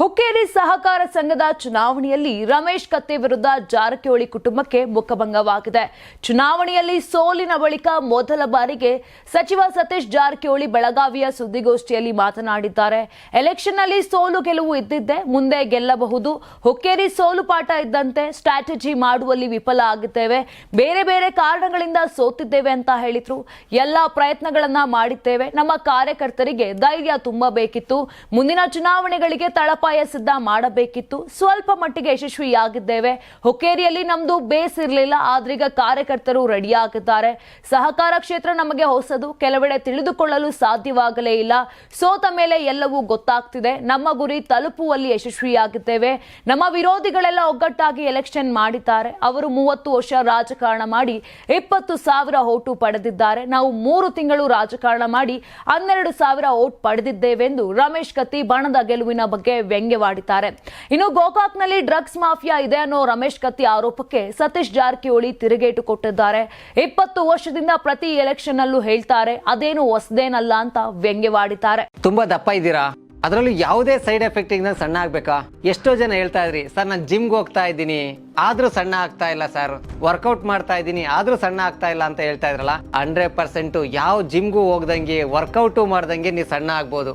ಹುಕ್ಕೇರಿ ಸಹಕಾರ ಸಂಘದ ಚುನಾವಣೆಯಲ್ಲಿ ರಮೇಶ್ ಕತ್ತೆ ವಿರುದ್ಧ ಜಾರಕಿಹೊಳಿ ಕುಟುಂಬಕ್ಕೆ ಮುಖಭಂಗವಾಗಿದೆ. ಚುನಾವಣೆಯಲ್ಲಿ ಸೋಲಿನ ಬಳಿಕ ಮೊದಲ ಬಾರಿಗೆ ಸಚಿವ ಸತೀಶ್ ಜಾರಕಿಹೊಳಿ ಬೆಳಗಾವಿಯ ಸುದ್ದಿಗೋಷ್ಠಿಯಲ್ಲಿ ಮಾತನಾಡಿದ್ದಾರೆ. ಎಲೆಕ್ಷನ್ನಲ್ಲಿ ಸೋಲು ಗೆಲುವು ಇದ್ದಿದ್ದೆ ಮುಂದೆ ಗೆಲ್ಲಬಹುದು. ಹುಕ್ಕೇರಿ ಸೋಲು ಪಾಠ ಇದ್ದಂತೆ ಸ್ಟ್ರಾಟಜಿ ಮಾಡುವಲ್ಲಿ ವಿಫಲ ಆಗಿದ್ದೇವೆ. ಬೇರೆ ಬೇರೆ ಕಾರಣಗಳಿಂದ ಸೋತಿದ್ದೇವೆ ಅಂತ ಹೇಳಿದ್ರು. ಎಲ್ಲ ಪ್ರಯತ್ನಗಳನ್ನ ಮಾಡಿದ್ದೇವೆ. ನಮ್ಮ ಕಾರ್ಯಕರ್ತರಿಗೆ ಧೈರ್ಯ ತುಂಬಬೇಕಿತ್ತು. ಮುಂದಿನ ಚುನಾವಣೆಗಳಿಗೆ ತಳಪಾಯ ಸಿದ್ಧ ಮಾಡಬೇಕಿತ್ತು. ಸ್ವಲ್ಪ ಮಟ್ಟಿಗೆ ಯಶಸ್ವಿಯಾಗಿದ್ದೇವೆ. ಹುಕ್ಕೇರಿಯಲ್ಲಿ ನಮ್ದು ಬೇಸ್ ಇರಲಿಲ್ಲ ಆದ್ರೀಗ ಕಾರ್ಯಕರ್ತರು ರೆಡಿಯಾಗಿದ್ದಾರೆ. ಸಹಕಾರ ಕ್ಷೇತ್ರ ನಮಗೆ ಹೊಸದು. ಕೆಲವೆಡೆ ತಿಳಿದುಕೊಳ್ಳಲು ಸಾಧ್ಯವಾಗಲೇ ಇಲ್ಲ. ಸೋತ ಮೇಲೆ ಎಲ್ಲವೂ ಗೊತ್ತಾಗ್ತಿದೆ. ನಮ್ಮ ಗುರಿ ತಲುಪುವಲ್ಲಿ ಯಶಸ್ವಿಯಾಗಿದ್ದೇವೆ. ನಮ್ಮ ವಿರೋಧಿಗಳೆಲ್ಲ ಒಗ್ಗಟ್ಟಾಗಿ ಎಲೆಕ್ಷನ್ ಮಾಡಿದ್ದಾರೆ. ಅವರು ಮೂವತ್ತು ವರ್ಷ ರಾಜಕಾರಣ ಮಾಡಿ ಇಪ್ಪತ್ತು ಸಾವಿರ ಓಟು ಪಡೆದಿದ್ದಾರೆ. ನಾವು ಮೂರು ತಿಂಗಳು ರಾಜಕಾರಣ ಮಾಡಿ ಹನ್ನೆರಡು ಸಾವಿರ ಓಟ್ ಪಡೆದಿದ್ದೇವೆಂದು ರಮೇಶ್ ಕತ್ತಿ ಬಣದ ಗೆಲುವಿನ ಬಗ್ಗೆ ವ್ಯಂಗ್ಯವಾಡಿದ್ದಾರೆ ಇನ್ನು ಗೋಕಾಕ್ನಲ್ಲಿ ಡ್ರಗ್ಸ್ ಮಾಫಿಯಾ ಇದೆ ಅನ್ನೋ ರಮೇಶ್ ಕತ್ತಿ ಆರೋಪಕ್ಕೆ ಸತೀಶ್ ಜಾರಕಿಹೊಳಿ ತಿರುಗೇಟು ಕೊಟ್ಟಿದ್ದಾರೆ. ಇಪ್ಪತ್ತು ವರ್ಷದಿಂದ ಪ್ರತಿ ಎಲೆಕ್ಷನ್ ಅಲ್ಲೂ ಹೇಳ್ತಾರೆ, ಅದೇನು ಹೊಸದೇನಲ್ಲ ಅಂತ ವ್ಯಂಗ್ಯವಾಡಿದ್ದಾರೆ ತುಂಬಾ ದಪ್ಪ ಇದ್ದೀರಾ? ಅದರಲ್ಲೂ ಯಾವುದೇ ಸೈಡ್ ಎಫೆಕ್ಟ್ ಇಂದ ಸಣ್ಣ ಆಗ್ಬೇಕಾ? ಎಷ್ಟೋ ಜನ ಹೇಳ್ತಾ ಇದ್ರಿ, ಸರ್, ನಾನು ಜಿಮ್ಗೆ ಹೋಗ್ತಾ ಇದ್ದೀನಿ. ಆದ್ರೂ ಸಣ್ಣ ಆಗ್ತಾ ಇಲ್ಲ, ಸರ್. ವರ್ಕೌಟ್ ಮಾಡ್ತಾ ಇದ್ದೀನಿ, ಆದ್ರೂ ಸಣ್ಣ ಆಗ್ತಾ ಇಲ್ಲ ಅಂತ ಹೇಳ್ತಾ ಇದ್ರಲ್ಲ, ಹಂಡ್ರೆಡ್ ಪರ್ಸೆಂಟ್ ಯಾವ ಜಿಮ್ಗೂ ಹೋಗ್ದಂಗೆ, ವರ್ಕೌಟು ಮಾಡ್ದಂಗೆ ನೀವು ಸಣ್ಣ ಆಗ್ಬೋದು.